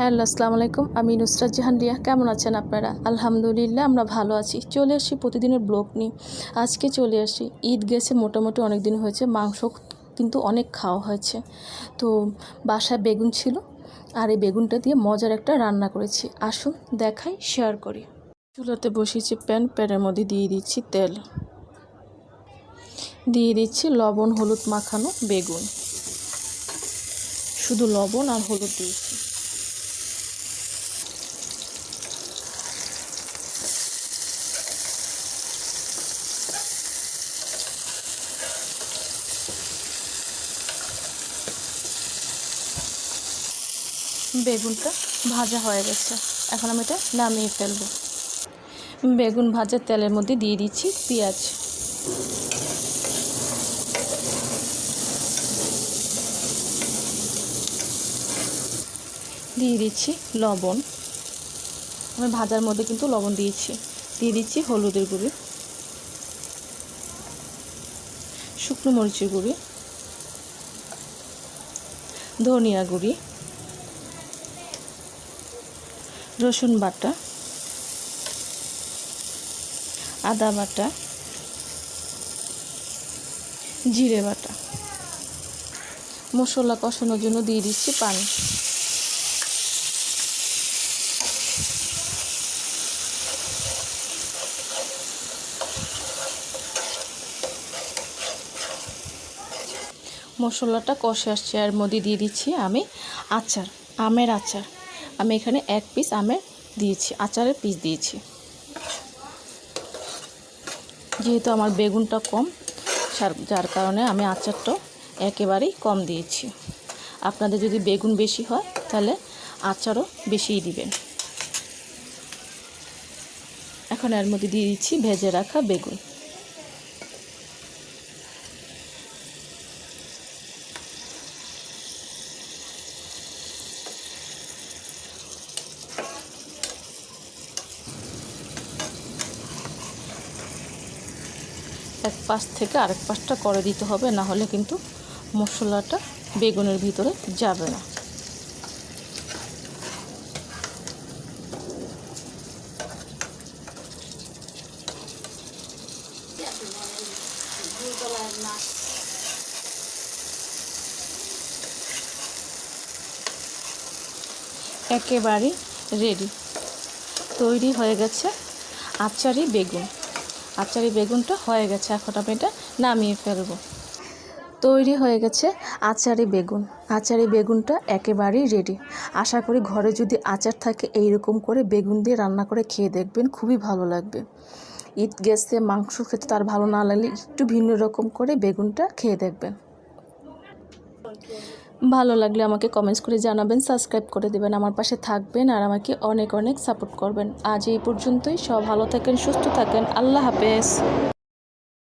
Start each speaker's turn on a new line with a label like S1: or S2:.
S1: Hello, আসসালামু আলাইকুম। আমি নুসরাত জাহান রিয়া। কেমন আছেন আপনারা? আলহামদুলিল্লাহ, আমরা ভালো আছি। চলে আসি প্রতিদিনের ব্লগ নিয়ে। আজকে চলে আসি। ঈদ গেছে, মোটামুটি অনেক দিন হয়েছে। মাংস কিন্তু অনেক খাওয়া হয়েছে। তো বাসায় বেগুন ছিল। আর এই বেগুনটা দিয়ে মজার একটা রান্না করেছি। আসুন দেখাই, শেয়ার করি। চুলাতে বসিয়েছি প্যান। প্যানের মধ্যে দিয়ে দিচ্ছি তেল। দিয়ে দিচ্ছি লবণ, হলুদ মাখানো বেগুন। শুধু লবণ আর হলুদ দিয়েছি। বেগুনটা ভাজা হয়ে গেছে। এখন আমি এটা নামিয়ে ফেলব। বেগুন ভাজার তেলের মধ্যে দিয়ে দিচ্ছি পেঁয়াজ। দিয়ে দিচ্ছি লবণ। আমি ভাজার মধ্যে কিন্তু লবণ দিয়েছি। দিয়ে দিচ্ছি হলুদের গুঁড়ি। শুকনো মরিচের গুঁড়ি। ধনিয়া গুঁড়ি। রসুন বাটা, আদা বাটা, জিরে বাটা। মশলা কষানোর জন্য দিয়ে দিচ্ছি পানি। মশলাটা কষে আসছে, এর মধ্যে দিয়ে দিচ্ছি আমি আচার, আমের আচার। আমি এখানে এক পিস আমের দিয়েছি, আচারের পিস দিয়েছি। যেহেতু আমার বেগুনটা কম যার কারণে আমি আচারটা একেবারেই কম দিয়েছি। আপনাদের যদি বেগুন বেশি হয়, তাহলে আচারও বেশিই দিবেন। এখন এর মধ্যে দিয়ে দিচ্ছি ভেজে রাখা বেগুন। এক পাশ থেকে আরেক পাশটা করে দিতে হবে, না হলে কিন্তু মশলাটা বেগুনের ভিতরে যাবে না। একেবারে রেডি তৈরি হয়ে গেছে আচারি বেগুন। আচারি বেগুনটা হয়ে গেছে। এখন আমি এটা নামিয়ে ফেলব। তৈরি হয়ে গেছে আচারি বেগুন। আচারি বেগুনটা একেবারেই রেডি আশা করি ঘরে যদি আচার থাকে এই রকম করে বেগুন দিয়ে রান্না করে খেয়ে দেখবেন, খুবই ভালো লাগবে। ঈদ গেছে মাংস খেতে তার ভালো না লাগলে একটু ভিন্ন রকম করে বেগুনটা খেয়ে দেখবেন। ভালো লাগলে আমাকে কমেন্টস করে জানাবেন সাবস্ক্রাইব করে দেবেন, আমার পাশে থাকবেন আর আমাকে অনেক অনেক সাপোর্ট করবেন। আজ এই পর্যন্তই, সব ভালো থাকেন, সুস্থ থাকেন, আল্লাহ হাফেজ।